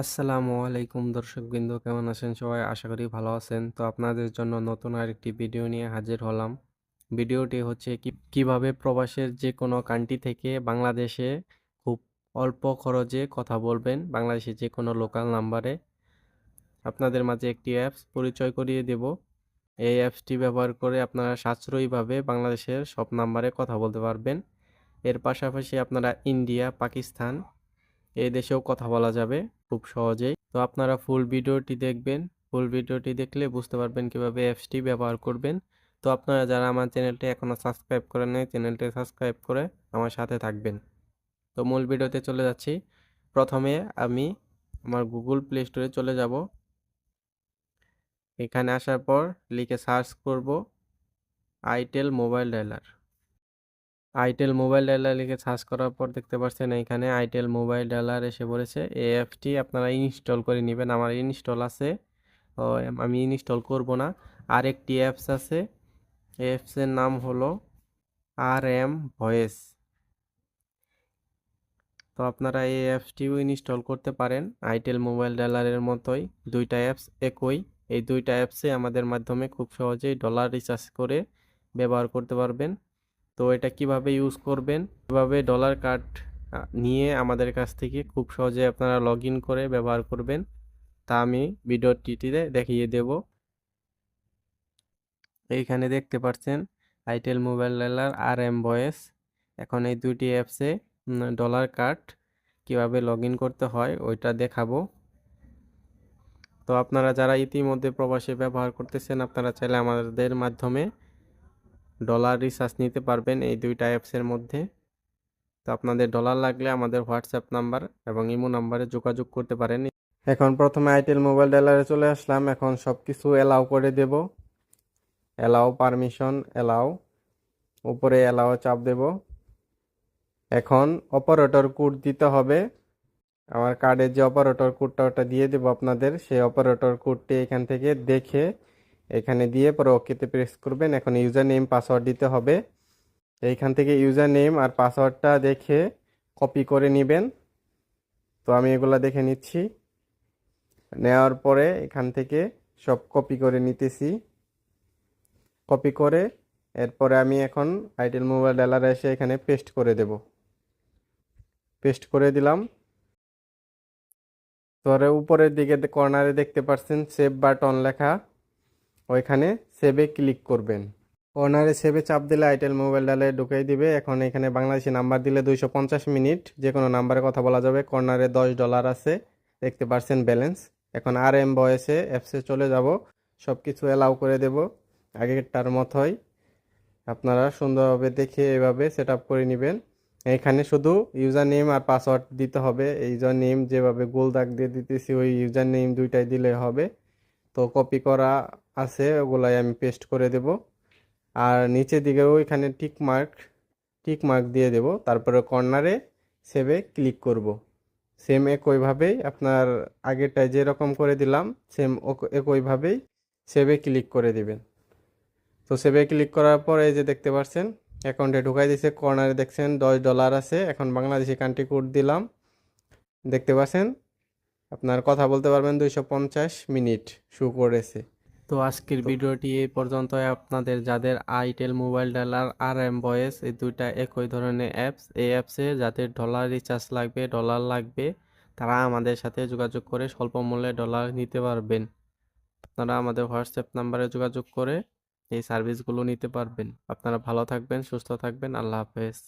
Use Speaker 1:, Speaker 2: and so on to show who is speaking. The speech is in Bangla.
Speaker 1: আসসালামু আলাইকুম দর্শকবৃন্দ কেমন আছেন সবাই? আশা করি ভালো আছেন। তো আপনাদের জন্য নতুন আরেকটি ভিডিও নিয়ে হাজির হলাম। ভিডিওটি হচ্ছে কীভাবে প্রবাসের যে কোনো কান্ট্রি থেকে বাংলাদেশে খুব অল্প খরচে কথা বলবেন, বাংলাদেশের যে কোনো লোকাল নাম্বারে। আপনাদের মাঝে একটি অ্যাপস পরিচয় করিয়ে দেব। এই অ্যাপসটি ব্যবহার করে আপনারা সাশ্রয়ীভাবে বাংলাদেশের সব নাম্বারে কথা বলতে পারবেন। এর পাশাপাশি আপনারা ইন্ডিয়া, পাকিস্তান এই দেশেও কথা বলা যাবে খুব সহজেই। তো আপনারা ফুল ভিডিওটি দেখবেন। ফুল ভিডিওটি দেখলে বুঝতে পারবেন কীভাবে অ্যাপসটি ব্যবহার করবেন। তো আপনারা যারা আমার চ্যানেলটি এখনও সাবস্ক্রাইব করেন নাই, চ্যানেলটি সাবস্ক্রাইব করে আমার সাথে থাকবেন। তো মূল ভিডিওতে চলে যাচ্ছি। প্রথমে আমি আমার গুগল প্লে স্টোরে চলে যাব। এখানে আসার পর লিখে সার্চ করব itel mobile dialer itel mobile dialer লিখে সার্চ করার পর দেখতে পাচ্ছেন এখানে আইটেল মোবাইল ডালার এসে পড়েছে এই অ্যাপটি আপনারা ইনস্টল করে নেবেন। আমার ইনস্টল আছে আমি ইনস্টল করব না। আরেকটি অ্যাপস আছে, অ্যাপসের নাম হলো আর এম ভয়েস। তো আপনারা এই অ্যাপসটিও ইনস্টল করতে পারেন, আইটেল মোবাইল ডালারের মতোই। দুইটা অ্যাপস একই, এই দুইটা অ্যাপসে আমাদের মাধ্যমে খুব সহজেই ডলার রিচার্জ করে ব্যবহার করতে পারবেন। তো এটা কীভাবে ইউজ করবেন? কীভাবে ডলার কার্ড নিয়ে আমাদের কাছ থেকে খুব সহজে আপনারা লগ করে ব্যবহার করবেন, তা আমি ভিডিওটিতে দেখিয়ে দেব। এইখানে দেখতে পাচ্ছেন আইটেল মোবাইল ডালার আর এম ভয়েস এখন এই দুটি অ্যাপসে ডলার কার্ড কীভাবে লগ করতে হয়, ওইটা দেখাবো। তো আপনারা যারা ইতিমধ্যে প্রবাসে ব্যবহার করতেছেন, আপনারা চাইলে আমাদের মাধ্যমে ডলার রিচার্জ নিতে পারবেন এই দুইটা অ্যাপসের মধ্যে। তো আপনাদের ডলার লাগলে আমাদের হোয়াটসঅ্যাপ নাম্বার এবং ইমো নাম্বারে যোগাযোগ করতে পারেন। এখন প্রথমে আইটেল মোবাইল ডালারে চলে আসলাম। এখন সব কিছু অ্যালাউ করে দেব। অ্যালাউ পারমিশন অ্যালাউ উপরে অ্যালাউ চাপ দেব। এখন অপারেটর কোড দিতে হবে। আমার কার্ডের যে অপারেটর কোডটা ওটা দিয়ে দেবো আপনাদের। সেই অপারেটর কোডটি এখান থেকে দেখে এখানে দিয়ে পরে ওকেতে প্রেস করবেন। এখন ইউজার নেম পাসওয়ার্ড দিতে হবে। এইখান থেকে ইউজার নেম আর পাসওয়ার্ডটা দেখে কপি করে নেবেন। তো আমি এগুলা দেখে নিচ্ছি। নেওয়ার পরে এখান থেকে সব কপি করে নিতেছি। কপি করে এরপরে আমি এখন আইটেল মোবাইল ডালারে এসে এখানে পেস্ট করে দেব। পেস্ট করে দিলাম। তো উপরের দিকে কর্নারে দেখতে পাচ্ছেন সেভ বাটন লেখা। ওইখানে সেভে ক্লিক করবেন। কর্নারে সেভে চাপ দিলে আইটেল মোবাইল ডালে ঢুকাই দিবে। এখন এখানে বাংলাদেশি নাম্বার দিলে দুইশো পঞ্চাশ মিনিট যে কোনো নাম্বারে কথা বলা যাবে। কর্নারে দশ ডলার আছে, দেখতে পারছেন ব্যালেন্স এখন আর এম বয়সে অ্যাপসে চলে যাব। সব কিছু অ্যালাউ করে দেব। আগেরটার মতোই আপনারা সুন্দরভাবে দেখে এভাবে সেট করে নেবেন। এখানে শুধু ইউজার নেম আর পাসওয়ার্ড দিতে হবে। ইউজার নেম যেভাবে গোল দাগ দিয়ে দিতেছি, ওই ইউজার নেম দুইটাই দিলে হবে। তো কপি করা আছে, ওগুলাই আমি পেস্ট করে দেব। আর নিচের দিকেও এখানে টিক মার্ক টিক মার্ক দিয়ে দেব। তারপরে কর্নারে সেভে ক্লিক করব। সেম একইভাবেই আপনার আগেরটায় যেরকম করে দিলাম সেম একইভাবেই সেভে ক্লিক করে দিবেন। তো সেভে ক্লিক করার পর এই যে দেখতে পাচ্ছেন অ্যাকাউন্টে ঢুকাই দিয়েছে কর্নারে দেখছেন দশ ডলার আছে। এখন বাংলাদেশি কান্ট্রি কোড দিলাম। দেখতে পাচ্ছেন, আপনার কথা বলতে পারবেন দুইশো পঞ্চাশ মিনিট শু করেছে। তো আজকের ভিডিওটি এই পর্যন্ত আপনাদের যাদের আইটেল মোবাইল ডালার আর এম বয়েস এই দুইটা একই ধরনের অ্যাপস এই অ্যাপসে যাদের ডলার রিচার্জ লাগবে ডলার লাগবে তারা আমাদের সাথে যোগাযোগ করে স্বল্প মূল্যে ডলার নিতে পারবেন। আপনারা আমাদের হোয়াটসঅ্যাপ নাম্বারে যোগাযোগ করে এই সার্ভিসগুলো নিতে পারবেন। আপনারা ভালো থাকবেন সুস্থ থাকবেন। আল্লাহ হাফেজ।